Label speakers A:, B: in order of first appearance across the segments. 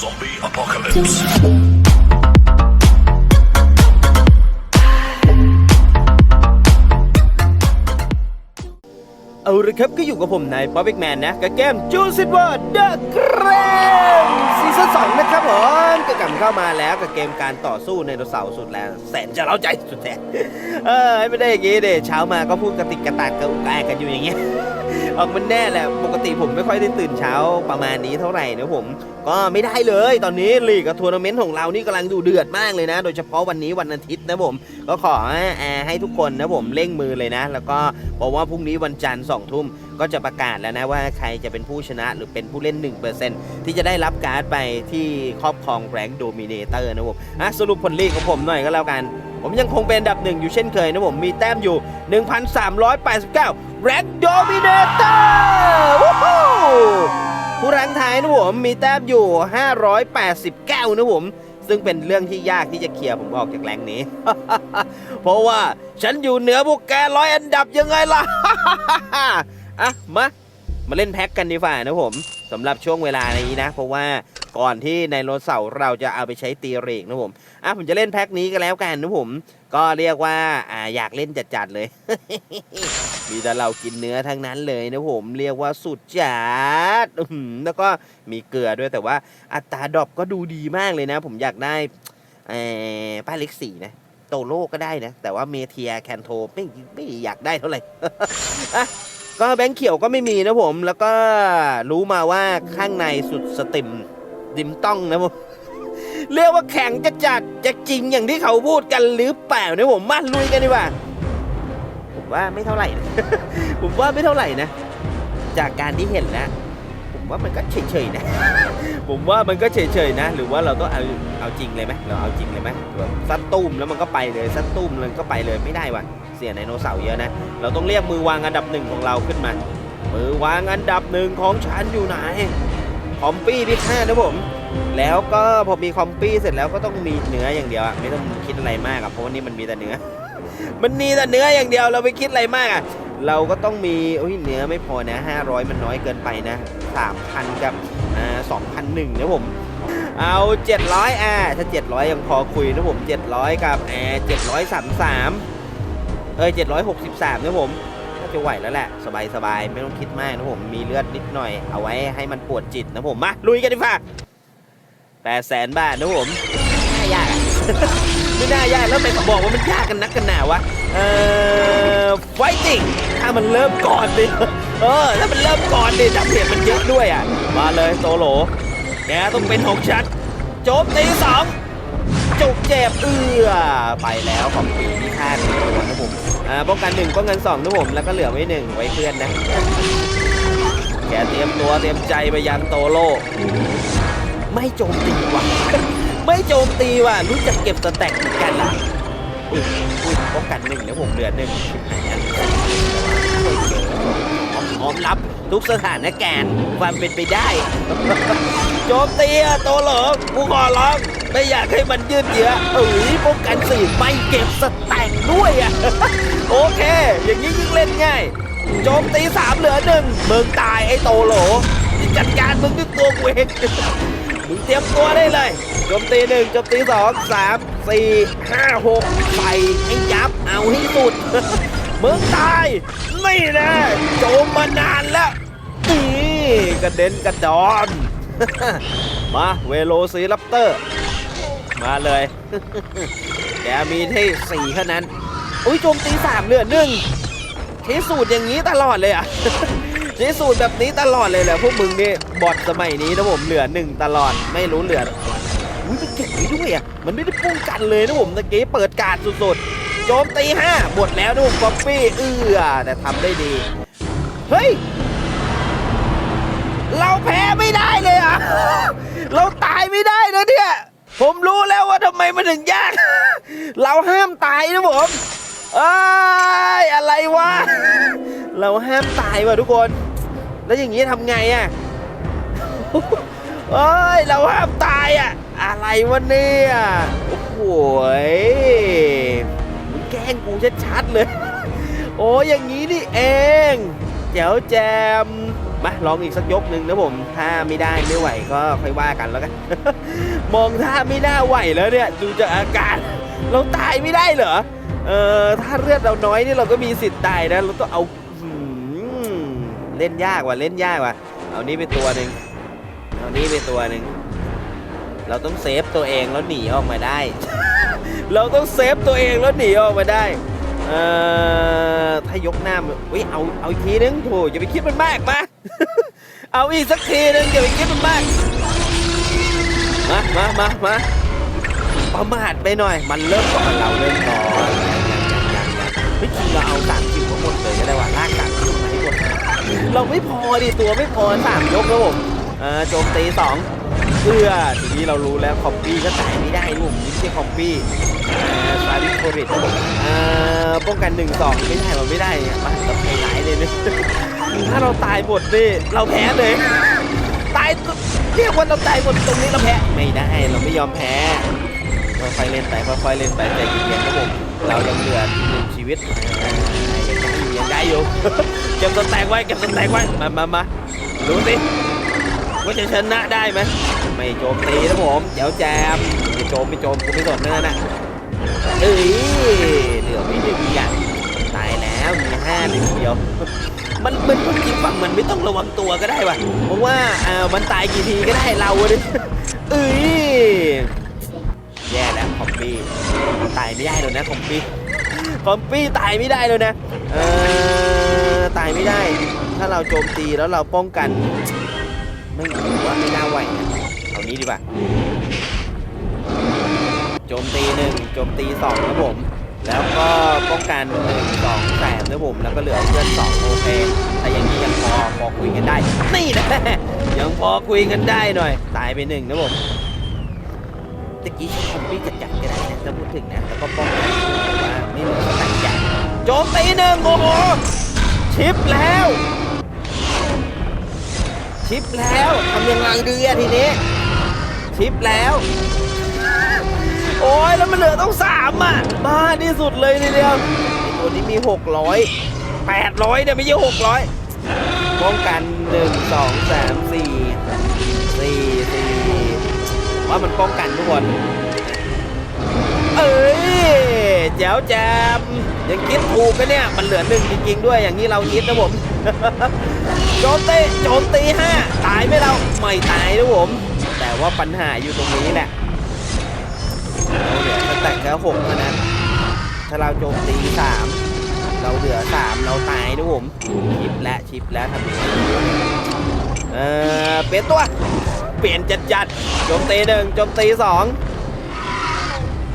A: Zombie apocalypse.
B: เอาละครับก็อยู่กับผมนายป๊อปเบกแมนนะ กับเกมจูซิตวอร์เดอะเกรน ซั่นสองนะครับผมก็กลับเข้ามาแล้วกับเกมการต่อสู้ในโนเสาร์สุดแล้วแสนจะเล้าใจสุดแสนเออไม่ได้อย่างงี้เดเช้ามาก็พูดกระติกกระตากกระอุกแกกันอยู่อย่างเงี้ยออกมันแน่แหละปกติผมไม่ค่อยได้ตื่นเช้าประมาณนี้เท่าไหร่นะผม ก็ไม่ได้เลยตอนนี้ลีกกับทัวร์นาเมนต์ของเรานี่กำลังดูเดือดมากเลยนะ โดยเฉพาะวันนี้วันอาทิตย์นะผม ก็ขอแอร์ให้ทุกคนนะผมเร่งมือเลยนะ แล้วก็บอกว่าพรุ่งนี้วันจันทร์สองทุ่มก็จะประกาศแล้วนะว่าใครจะเป็นผู้ชนะหรือเป็นผู้เล่น 1%ที่จะได้รับการ์ดไปที่ครอบครองแรงโดมิเนเตอร์นะผมอะสรุปผลลีกของผมหน่อยก็แล้วกัน ผมยังคงเป็นอันดับหนึ่งอยู่เช่นเคยนะผมมีแต้มอยู่ 1,389แรงโดมิเนเตอร์วู้ฮู้ผู้รังท้ายนะผมมีแต้มอยู่ 589 นะผมซึ่งเป็นเรื่องที่ยากที่จะเคลียร์ผมออกจากแรงนี้ เพราะว่าฉันอยู่เหนือพวกแกร้อยอันดับยังไงล่ะ อะมามาเล่นแพ็กกันดีกว่านะผมสำหรับช่วงเวลานี้นะ เพราะว่าก่อนที่ในโรเสาร์เราจะเอาไปใช้ตีเรกนะผมอะผมจะเล่นแพ็กนี้กันแล้วกันนะผม ก็เรียกว่าอ่าอยากเล่นจัดๆเลย มีแต่เรากินเนื้อทั้งนั้นเลยนะผมเรียกว่าสุดจัดแล้วก็มีเกลือด้วยแต่ว่าอัตราดรอปก็ดูดีมากเลยนะ ผมอยากได้ป้าเล็กสี่นะโตโลก็ได้นะ แต่ว่าเมเทียแคนโทไม่ไม่อยากได้เท่าไหร่ ก็แบงค์เขียวก็ไม่มีนะผม แล้วก็รู้มาว่าข้างในสุดสติมดิมต้องนะผมเรียกว่าแข็งจะจัดจะจริงอย่างที่เขาพูดกันหรือเปล่านะผมมาลุยกันดีกว่าผมว่าไม่เท่าไหร่นะผมว่าไม่เท่าไหร่นะ จากการที่เห็นแล้วผมว่ามันก็เฉยๆนะ ผมว่ามันก็เฉยๆนะ หรือว่าเราต้องเอาเอาจริงเลยไหมเราเอาจริงเลยไหมแบบซัดตุ้มแล้วมันก็ไปเลยซัดตุ้มแล้วมันก็ไปเลยไม่ได้ว่ะ สียไดโนเสาร์เยอะนะ เราต้องเรียกมือวางอันดับหนึ่งของเราขึ้นมา มือวางอันดับหนึ่งของฉันอยู่ไหน คอมปี้พิฆาตนะผม แล้วก็พอมีคอมปี้เสร็จแล้วก็ต้องมีเนื้ออย่างเดียวอะไม่ต้องคิดอะไรมากอะเพราะว่านี่มันมีแต่เนื้อ มันมีแต่เนื้ออย่างเดียวเราไปคิดอะไรมากอะเราก็ต้องมีโอ้ยเนื้อไม่พอนะ 500 มันน้อยเกินไปนะ3,000กับอ่า2,001นะผม เอา 700อ่าถ้า 700 ยังพอคุยนะผม 700 กับแอร์733 เอ้ย763นะผมน่าจะไหวแล้วแหละสบายสบายๆไม่ต้องคิดมากนะผมมีเลือดนิดหน่อย เอาไว้ให้มันปวดจิตนะผมมาลุยกันดีกว่า8แสนบาทนะผมไม่น่ายากอะไม่น่ายากแล้วทำไปบอกว่ามันยากกันนักกันหนาวะเอ่อ fighting ถ้ามันเริ่มก่อนดิเออถ้ามันเริ่มก่อนดิดาเมจมันเยอะด้วยอะมาเลยโตโหลแกต้องเป็นของฉันโจมตีสอง จุกเจ็บเอือไปแล้วของปีที่คาดตัวนะผมอ่าป้องกันหนึ่งป้องกันสองนะผมแล้วก็เหลือไว้หนึ่งไว้เพื่อนนะแกเตรียมตัวเตรียมใจไปยันโตโลไม่โจมตีว่ะไม่โจมตีว่ะรู้จักเก็บสแต็กเหมือนกันล่ะอุ้ยอุ้ยป้องกันหนึ่งแล้วผมเหลือหนึ่งชิบหายแล้วพร้ อมรับทุกสถานการณ์ความเป็นไปได้ โจมตีอะโตเหรอกูขอร้องไม่อยากให้มันยืดเยื้อเอ้ยป้องกันสี่ไม่เก็บสแต็กด้วยอะโอเค อย่างนี้ยิ่งเล่นง่าย โจมตีสามเหลือหนึ่งมึงตายไอ้โตโหลจัดการมึงด้วยตัวกูเองมึงเตรียมตัวได้เลยโจมตีหนึ่งโจมตีสองสามสี่ห้าหกใส่ให้ยับเอาให้สุด มึงตาย ไม่แน่โจมมานานแล้วนี่กระเด็นกระดอน มาเวโลซีรัปเตอร์ มาเลยแกมีที่สี่เท่านั้น อุ้ยโจมตีสามเหลือหนึ่งใช้สูตรอย่างนี้ตลอดเลยอะใช้สูตรแบบนี้ตลอดเลยเหรอพวกมึงนี่บอดสมัยนี้นะผมเหลือหนึ่งตลอดไม่รู้เหลืออุ้ยมันเก่งด้วยอะมันไม่ได้ป้องกันเลยนะผมตะกี้เปิดการดสุดๆ โจมตีห้าหมดแล้วนะผมก๊อปปี้เอื้อแต่ทำได้ดี เฮ้ย เราแพ้ไม่ได้เลยอะ เราตายไม่ได้นะเนี่ย ผมรู้แล้วว่าทำไมมันถึงยาก เราห้ามตายนะผมเอ้ยอะไรวะ เราห้ามตายว่ะทุกคน แล้วอย่างนี้ทำไงอะเอ้ยเราห้ามตายอะ อะไรวะเนี่ย โอ้โหย กล้งกูชัดๆเลย โอ้อย่างนี้นี่เอง เจ๋วแจมมาลองอีกสักยกหนึ่งนะผม ถ้าไม่ได้ไม่ไหวก็ค่อยว่ากันแล้วกัน มองถ้าไม่น่าไหวแล้วเนี่ย ดูจากอาการเราตายไม่ได้เหรอ เออถ้าเลือดเราน้อยนี่เราก็มีสิทธิ์ตายนะ เราต้องเอาเล่นยากว่ะเล่นยากว่ะ เอานี้ไปตัวหนึ่งเอานี้ไปตัวหนึ่ง เราต้องเซฟตัวเองแล้วหนีออกมาได้ เราต้องเซฟตัวเองแล้วหนีออกมาได้เอ่อถ้ายกหน้ามันอุ้ยเอาเอาอีกทีนึงโถอย่าไปคิดมันมากมา เอาอีกสักทีนึงอย่าไปคิดมันมากมามามามาประมาทไปหน่อย มันเริ่มก่อนเราเริ่มก่อนยังยังยังยังยังเฮ้ยจริงเราเอาสามคิวทั้งหมดเลยก็ได้ว่าลากสามคิวมาให้หมดเราไม่พอดิตัวไม่พอสามยกครับผมเอ่อโจมตีสอง เพื่อทีนี้เรารู้แล้วคอมปี้ก็จ่ายไม่ได้ลูกนี่ไม่ใช่คอมปี้ซาดิโคริตป้องกันหนึ่งสองไม่ได้มันไม่ได้เนี่ยมันเราใจร้ายเลยเนี่ยถ้าเราตายหมดนี่เราแพ้เลย ตายเรียกว่าเราตายหมดตรงนี้เราแพ้ ไม่ได้เราไม่ยอมแพ้ค่อยๆเล่นไปค่อยๆเล่นไปใจเย็นๆครับผมเรายังเหลือหนึ่งชีวิตยังได้อยู่เก็บสแต็กไว้เก็บสแต็กไว้มามามาดูสิ ว่าจะชนะได้ไหมไม่โจมตีนะผมเดี๋ยวแจมไม่โจมไม่โจมกูไม่สนนั่นน่ะเอ้ยเหลือไม่หนึ่งอย่างตายแล้วมีห้าหนึ่งเดียวมันมันพูดจริงฝั่งมันไม่ต้องระวังตัวก็ได้ว่ะเพราะว่าอ่ามันตายกี่ทีก็ได้เราอะดิเอ้ยแย่แล้วคอมปี้ตายไม่ได้เลยนะคอมปี้คอมปี้ตายไม่ได้เลยนะเออตายไม่ได้ ถ้าเราโจมตีแล้วเราป้องกัน ไม่รู้ว่าไม่น่าไหวนะเอานี้ดีกว่าโจมตีหนึ่งโจมตีสองครับผม แล้วก็ป้องกันหนึ่งสองแสนนะผมแล้วก็เหลือเพื่อนสองโอเคแต่อย่างนี้ยังพอพอคุยกันได้ นี่นะยังพอคุยกันได้หน่อย ตายไปหนึ่งนะผมตะกี้ใช้คอมปี้จัดจัดก็ได้นะถ้าพูดถึงนะแล้วก็ป้องกันแต่ว่าไม่มือนตันใหญ่โจมตีหนึ่งโอ้โหชิปแล้ว ชิปแล้วทำยังไงดีอะทีนี้ ชิปแล้ว โอ้ยแล้วมันเหลือต้องสามอะบ้าที่สุดเลยทีเดียวตัวนี้มี 600 800เนี่ยไม่ใช่600ป้องกัน 1 2 3 4 4 4ว่ามันป้องกันทุกคน เอ้ยแจ๋วแจมยังคิดถูกกันเนี่ย มันเหลือหนึ่งจริงๆด้วยอย่างนี้เราคิดนะผม โจมตีโจมตีห้าตายไหมเราไม่ตายนะผม แต่ว่าปัญหาอยู่ตรงนี้แหละเราเหลือสแต็กแค่หกเท่านั้นถ้าเราโจมตีสามเราเหลือสามเราตายนะผมชิปและชิปและทำยังไงดีวะเนี่ยเออเปลี่ยนตัว เปลี่ยนจัดจัดโจมตีหนึ่งโจมตีสอง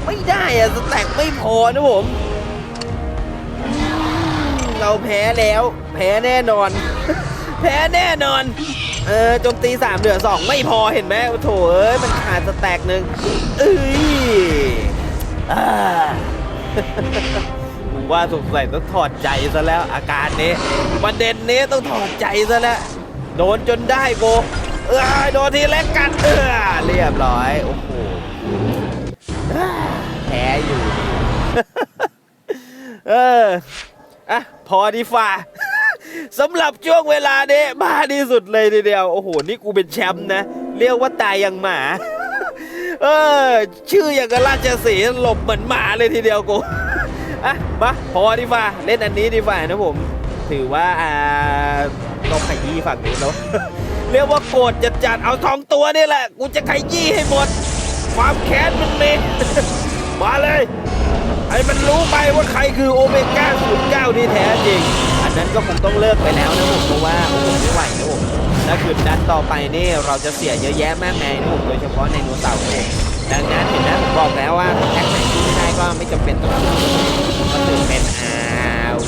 B: ไม่ได้อะสแต็กไม่พอนะผมเราแพ้แล้ว แพ้แน่นอน แพ้แน่นอน เออโจมตีสามเหลือสองไม่พอเห็นไหมโถเอ้ยมันขาดสแต็กหนึ่งเอ้ยอ่าผมว่าสงสัยต้องถอดใจซะแล้วอาการนี้ประเด็นนี้ต้องถอดใจซะแล้วโดนจนได้โกเออโดนทีแรกกัดเออเรียบร้อยโอ้โหแพ้อยู่ เอออะพอดีฝ่า สำหรับช่วงเวลานี้บ้าที่สุดเลยทีเดียว โอ้โห นี่กูเป็นแชมป์นะ เรียกว่าตายอย่างหมา เออ ชื่ออย่างกับราชสีหลบเหมือนหมาเลยทีเดียวกูอะมาพอดีฝ่าเล่นอันนี้ดีฝ่านะผม ถือว่าอ่าก็ขยี้ฝั่งนู้นแล้วเรียกว่าโกรธจัดจัดเอาทองตัวนี่แหละ กูจะขยี้ให้หมด ความแค้นมันมีมาเลยให้มันรู้ไปว่าใครคือโอเมก้าศูนย์เก้าที่แท้จริง นนั้นก็คงต้องเลิกไปแล้วนะผมเพราะว่าโอ้โหไม่ไหวนะผมถ้าคืนดันต่อไปนี่เราจะเสียเยอะแยะมากมายนะผมโดยเฉพาะในโนเสาร์นะผมดังนั้นเห็นไหมผมบอกแล้วว่าแท็กไหนที่ไม่ได้ก็ไม่จำเป็นต้องซื้อก็ถือเป็นอา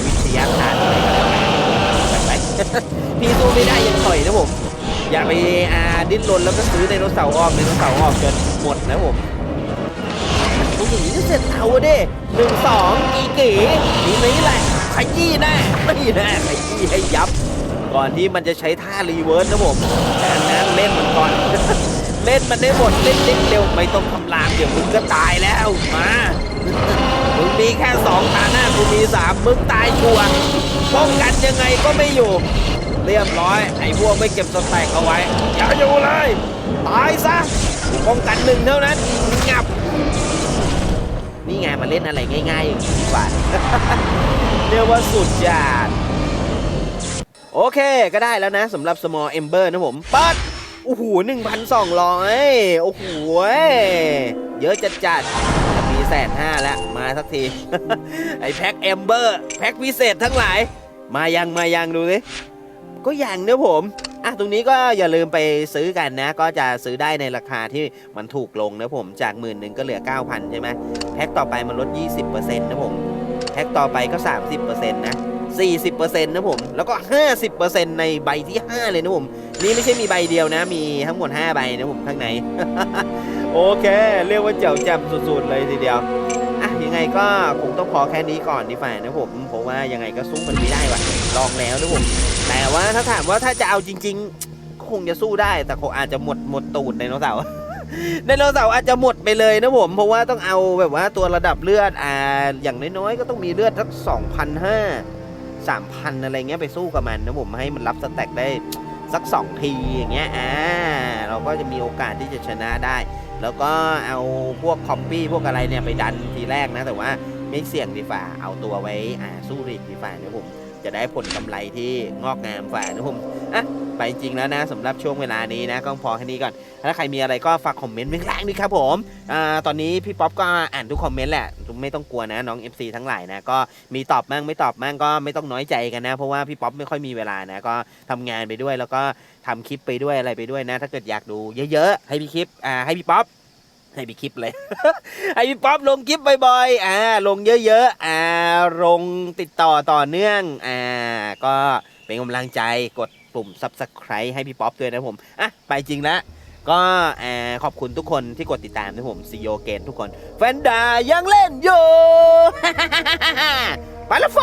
B: วิทยาทานอะไรก็แล้วกันไปพี่สู้ไม่ได้ยังถอยนะผมอย่าไปอาดิ้นรนแล้วก็ซื้อไดโนเสาออกไดโนเสาออกจนหมดนะผมโอ้โหอย่างนี้จะเสร็จเอาเด้หนึ่งสองอีเก๋ทีนี้แหละ ขยี้แน่นี่แน่ขยี้ให้ยับ ก่อนที่มันจะใช้ท่ารีเวิร์สนะผมดังนั้นเล่นมันก่อน เล่นมันได้หมดเล่นนิดเร็วไม่ต้องทำลามเดี๋ยวมึงก็ตายแล้วมามึงมีแค่สองฐานะกูมีสามมึงตายชัวร์ป้องกันยังไงก็ไม่อยู่ เรียบร้อยไอ้พวกไม่เก็บสแต็กเอาไว้ อย่าอยู่เลย ตายซะป้องกันหนึ่งเท่านั้นงับ นี่ไงมาเล่นอะไรง่ายๆอย่างนี้ดีกว่าเรียกว่าสุดจัดโอเคก็ได้แล้วนะสำหรับ small ember นะผมปัดโอ้โห1,200โอ้โหเยอะจัดจัดๆมีแสนห้าแล้ว มาสักที ไอแพ็คเอมเบอร์ แพ็คพิเศษทั้งหลาย มายังมายังดูสิก็ยังเนะผม อะตรงนี้ก็อย่าลืมไปซื้อกันนะ ก็จะซื้อได้ในราคาที่มันถูกลงนะผมจากหมื่นหนึ่งก็เหลือ 9,000 ใช่ไหมแพ็คต่อไปมันลด 20%นะผมแพ็คต่อไปก็ 30%นะ40%นะผม แล้วก็ 50%ในใบที่ 5 เลยนะผม นี่ไม่ใช่มีใบเดียวนะ มีทั้งหมด 5 ใบนะผมข้างใน โอเค เรียกว่าเจ๋วจ่มสุดๆเลยทีเดียว ยังไงก็คงต้องพอแค่นี้ก่อนดีฝ่านะผมเพราะว่ายังไงก็สู้มันไม่ได้ว่ะลองแล้วนะผมแต่ว่าถ้าถามว่าถ้าจะเอาจริง ๆ คงจะสู้ได้แต่คงอาจจะหมดหมดตูดไดโนเสาร์ไดโนเสาร์อาจจะหมดไปเลยนะผมเพราะว่าต้องเอาแบบว่าตัวระดับเลือดอ่าอย่างน้อยๆก็ต้องมีเลือดสักสองพันห้าสามพันอะไรเงี้ยไปสู้กับมันนะผมให้มันรับสแต็กได้สักสองทีอย่างเงี้ยอ่าเราก็จะมีโอกาสที่จะชนะได้ แล้วก็เอาพวกคอมปี้พวกอะไรเนี่ยไปดันทีแรกนะ แต่ว่าไม่เสี่ยงดีฝ่าเอาตัวไว้อ่าสู้รีดดีฝ่านะผมจะได้ผลกำไรที่งอกงามฝ่านะผมอะ ไปจริงแล้วนะสำหรับช่วงเวลานี้นะก็พอแค่นี้ก่อน ถ้าใครมีอะไรก็ฝากคอมเมนต์ไว้ข้างล่างด้วยครับผมอตอนนี้พี่ป๊อปก็อ่านทุกคอมเมนต์แหละไม่ต้องกลัวนะน้อง FC ทั้งหลายนะก็มีตอบมั่งไม่ตอบมั่งก็ไม่ต้องน้อยใจกันนะ เพราะว่าพี่ป๊อปไม่ค่อยมีเวลานะก็ทำงานไปด้วยแล้วก็ทำคลิปไปด้วยอะไรไปด้วยนะ ถ้าเกิดอยากดูเยอะๆให้พี่คลิปอ่าให้พี่ป๊อปให้พี่คลิปเลย ให้พี่ป๊อปลงคลิปบ่อยๆ อ่า ลงเยอะๆ อ่า ลงติดต่อต่อเนื่อง อ่า ก็เป็นกำลังใจ กด ปุ่ม subscribe ให้พี่ป๊อปด้วยนะผมอะไปจริงแล้วก็ขอบคุณทุกคนที่กดติดตามนะผมซีโยเกนทุกคน แฟนดายังเล่นอยู่ไปแล้วไฟ